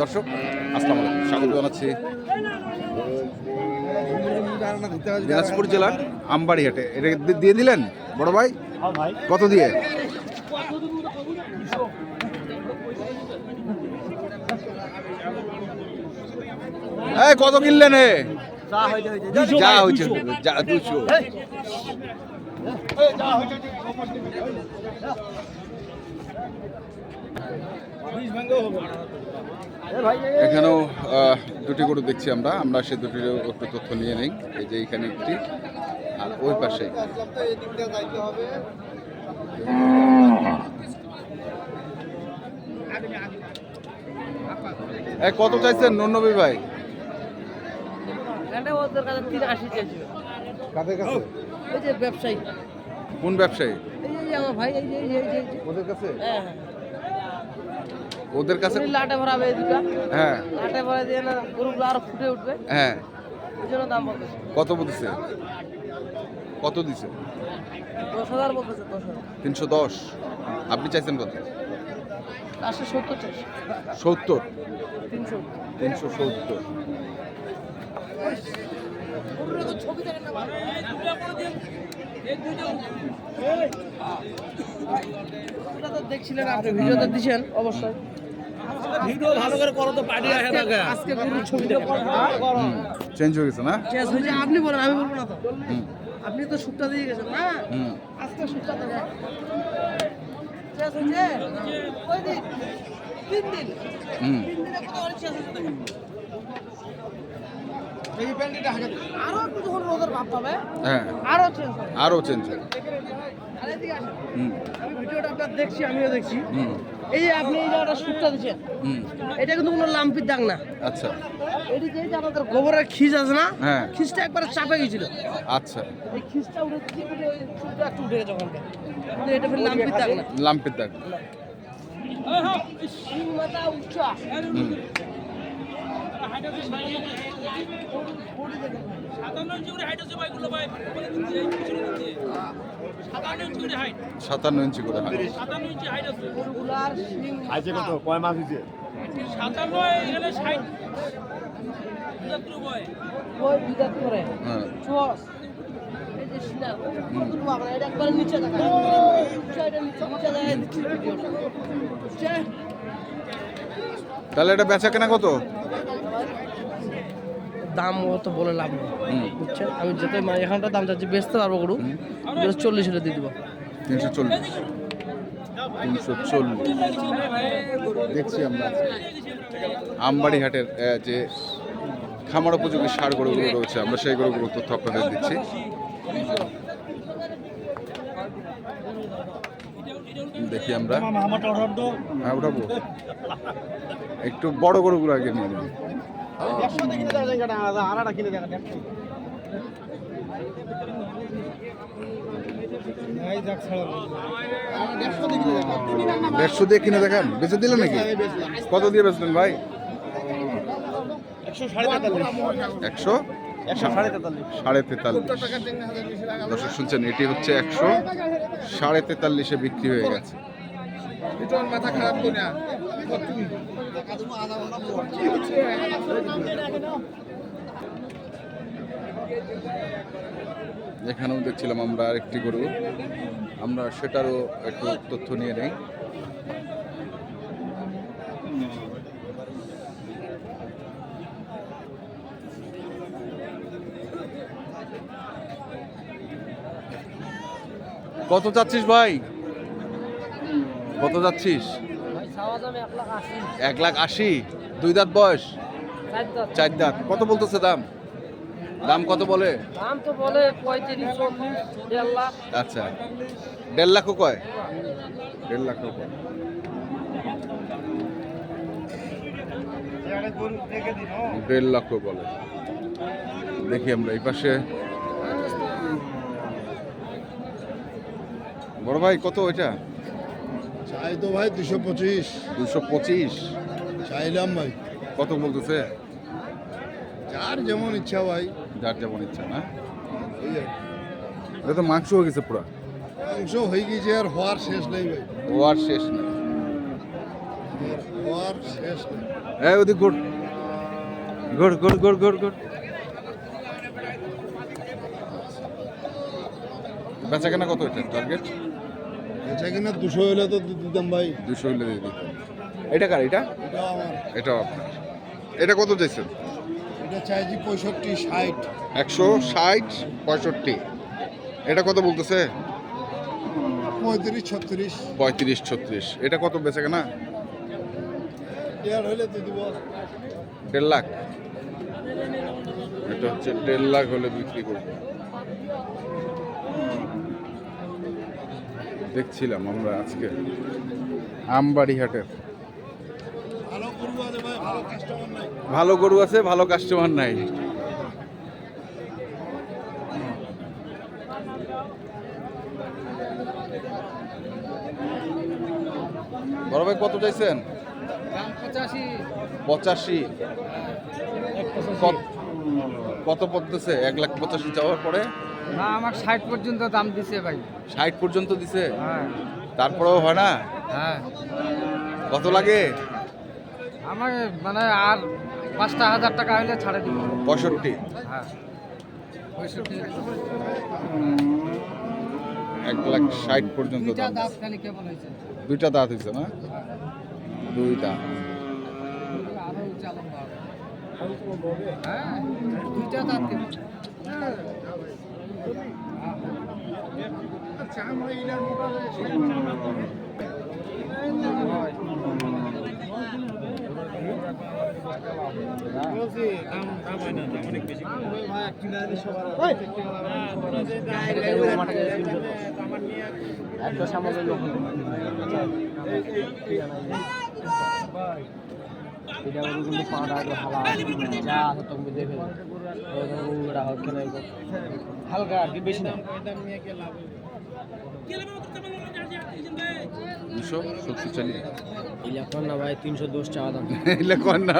দর্শক, আসসালামু আলাইকুম। স্বাগত জানাচ্ছি দিনাজপুর জেলার আমবাড়িহাটে। এটা দিয়ে দিলেন, বড় ভাই? কত দিয়ে? কত কিনলেন যা হয়েছে, যা দুশো। এখানেও দুটি গরু দেখছি আমরা আমরা সে দুটির একটু তথ্য নিয়ে নিই এই যে এখানে একটি আর ওই পাশে কত চাইছেন নন্নবী ভাই কোন ব্যবসায়ী ওদের কাছে হ্যাঁ হ্যাঁ ওদের কাছে লাটে ভরাবে দুটা হ্যাঁ। লাটে ভরা দিয়ে না গরুগুলো আরও ফুটে উঠবে। হ্যাঁ। জন্য দাম বলতেছে। কত দিছে কত দিছে? দশ হাজার বলতেছে দশ হাজার। তিনশো দশ। আপনি চাইছেন কত? চারশো সত্তর চারশো সত্তর? তিনশো। তিনশো সত্তর। দেখছিলেন আপনি ভিডিওতে দিছেন অবশ্যই। ভিডিও ভালো করে করো তো পার্টি আসে না আজকে গরুর ছবিটা চেঞ্জ হয়ে গেছে না? চেঞ্জ হয়েছে আপনি বলেন আমি বলব না তো। আপনি তো সুটটা দিয়ে গেছেন না? আজকে সুটটা দেবে চেঞ্জ হয়েছে? কই দিন। তিন দিন। তিন দিনে কত অনেক চেঞ্জ হয়েছে আরও একটু রোদের ভাব পাবে হ্যাঁ। আরও চেঞ্জ হবে। আরও চেঞ্জ হবে। আর এদিকে আসেন। হুম। আমি ভিডিওটা আপনার দেখছি আমিও দেখছি। এই যে আপনি এই জায়গাটা শুটটা দিচ্ছেন এটা কিন্তু কোনো লাম্পির দাগ না। আচ্ছা। এটি যে যে আমাদের গোবরের খিস আছে না হ্যাঁ। খিসটা একবারে চাপে গেছিল। আচ্ছা। এই খিসটা উঠে দিচ্ছে উঠে ওই চুলটা একটু উঠে গেছে ওখানটা এটা ফের লাম্পির দাগ না। লাম্পের দাগ। শিং মাথা উঁচা হুম। সাতান্ন ইঞ্চি করে শিং আজকে কত? কয় মাস হয়েছে? করে হ্যাঁ। নিচে? তাহলে এটা বেচা কেনা কত? দাম অত বলে লাভ নেই বুঝছেন? আমি যেতে মানে এখানটা দাম চাচ্ছি বেচতে পারব গরু। যেটা চল্লিশ হলে দিয়ে দেবো। তিনশো চল্লিশ। তিনশো চল্লিশ। দেখছি আমরা। আমবাড়ি হাটের যে খামার উপযোগী সার গরুগুলো রয়েছে আমরা সেই গরুগুলো তথ্য আপনাদের দিচ্ছি। দেখি আমরা। হ্যাঁ উঠাবো একটু বড় গরুগুলো আগে নিয়ে নেব। দেড়শো দিয়ে কিনে দেখান। বেঁচে দিলেন নাকি? কত দিয়ে বেচলেন ভাই? একশো? সাড়ে তেতাল্লিশ। শুনছেন, এটি হচ্ছে একশো সাড়ে তেতাল্লিশে বিক্রি হয়ে গেছে। এখানেও দেখছিলাম আমরা আরেকটি গরু। আমরা সেটারও একটু তথ্য নিয়ে নেই। কত চাচ্ছিস ভাই? কত যাচ্ছিস? এক লাখ আশি। লাখ দুই দাঁত বয়স? চার দাঁত। কত বলতেছে দাম? দাম কত বলে? দাম তো বলে লাখ। আচ্ছা। দেড় লাখও কয়? দেড় লাখও কয়। দেড় লাখও বলে। দেখি আমরা এই পাশে। বড় ভাই কত এটা চাই তো ভাই দুশো পঁচিশ। দুশো পঁচিশ? চাইলাম ভাই। কত বলতেছে? যার যেমন ইচ্ছা ভাই। যার যেমন ইচ্ছা না? এটা তো মাংস হয়ে গেছে পুরা। মাংস হয়ে গেছে আর হওয়ার শেষ নেই ভাই। ও আর শেষ নেই। ও আর শেষ নেই। এই ওদিক good good good good good good বেচা কেনা কত এটা টার্গেট বেচা কিনা দুশো হলে তো দি- দিতাম ভাই। দুশো হইলে দিয়ে দিত এটা কার এটা? এটাও আপনার। এটা কত চাইছেন? এটা চাইছি পঁয়ষট্টি ষাট। একশো ষাট পঁয়ষট্টি। এটা কত বলতেছে? পঁয়ত্রিশ ছত্রিশ। পঁয়ত্রিশ ছত্রিশ। এটা কত বেচা কেনা? দেড় হলে তো দিব। দেড় লাখ। এটা হচ্ছে দেড় লাখ হলে বিক্রি করব। দেখছিলাম আমরা আজকে আমবাড়ি হাটের ভালো গরু আছে ভালো কাস্টমার নাই। বড় ভাই কত চাইছেন? পঁচাশি। কত- কত পড়তেছে? এক লাখ পঁচাশি যাওয়ার পরে? না আমার ষাট পর্যন্ত দাম দিছে ভাই। ষাট পর্যন্ত দিছে? হ্যাঁ। তারপরেও হয় না? হ্যাঁ। কত লাগে? আমার মানে আর পাঁচটা হাজার টাকা হলে ছাড়ে দিব। পঁয়ষট্টি। হ্যাঁ। পঁয়ষট্টি। এক লাখ ষাট পর্যন্ত দুইটা দাঁত হয়েছে। দুইটা দাঁত হয়েছে না? দুই দাঁত দুইটা দাঁতকে একটা সামগ্রী লোক হ্যাঁ দুইটা দাঁত কেমন হালকা আর কি বেশি না। দুশো শক্তিশালী ইলেকট্রন না ভাই তিনশো দশ টাকা দাম এলে না।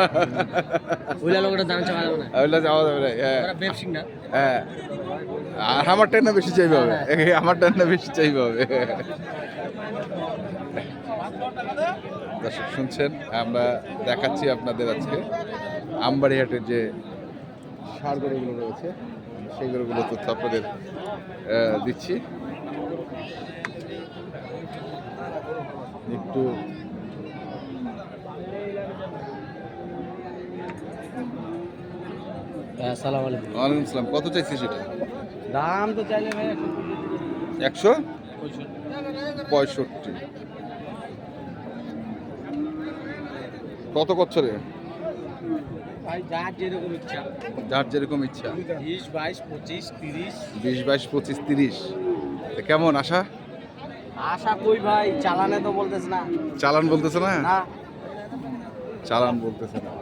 ওইলা লোকটা দাম চাওয়া যাবে না। ওইলা যাবে না হ্যাঁ। ব্যবসিক না। হ্যাঁ। আর আমার টাইম না বেশি চাইবে। হবে এই আমার টাইম না বেশি চাইবে। হবে দর্শক শুনছেন আমরা দেখাচ্ছি আপনাদের আজকে আমবাড়িহাটের যে সার গরুগুলো রয়েছে সেই গরুগুলো তথ্য আপনাদের দিচ্ছি। একটু আসসালামু আলাইকুম। ওয়ালাইকুম আসসালাম কত চাইছিস সেটা দাম তো চাইলে একশো। পঁয়ষট্টি। কত করছ রে ভাই যার যেরকম ইচ্ছা। যার যেরকম ইচ্ছা। বিশ বাইশ পঁচিশ তিরিশ। বিশ বাইশ পঁচিশ তিরিশ। কেমন আশা? আশা কই ভাই চালানে তো বলতেছ না। চালান বলতেছে না? না। চালান বলতেছে না।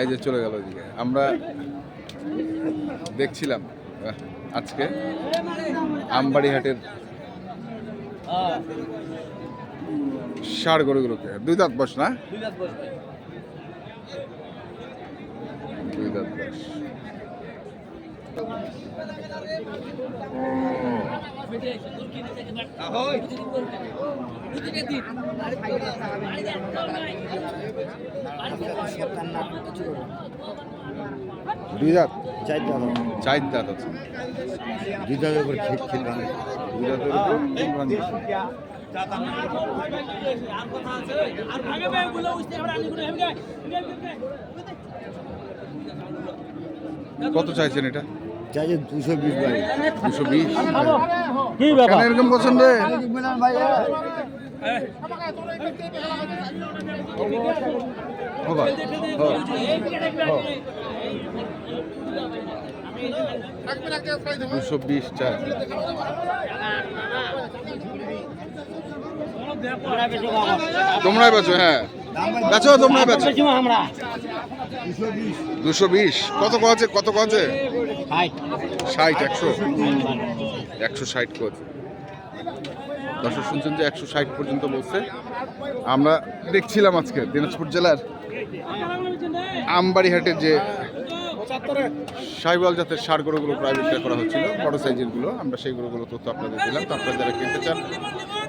এই যে চলে গেল ওদিকে আমরা দেখছিলাম আজকে আমবাড়ি হাটের ষাড় গরুগুলোকে। দুই দাঁত বস না? দুই দুই দাঁত দুই দাঁত? চার দাম চার দাঁত আছে। দুই উপর দুই দাঁতের উপর। কত চাইছেন এটা? চাইছে দুশো বিশ ভাই। দুশো বিশ? কি কেন এরকম পছন্দ দুশো বিশ চার তোমরাই বেচো হ্যাঁ। বেচো তোমরাই বেচো। আমরা। দুশো বিশ। কত কছে কত কছে ষাট। একশো। একশো ষাট কছে দর্শক শুনছেন যে একশো ষাট পর্যন্ত বলছে। আমরা দেখছিলাম আজকে দিনাজপুর জেলার আমবাড়িহাটের যে সাইবাল জাতের সার গরুগুলো প্রায় বিক্রয় করা হচ্ছিল বড় সাইজেরগুলো আমরা সেই গরুগুলো তথ্য আপনাদের দিলাম। তো আপনারা যারা কিনতে চান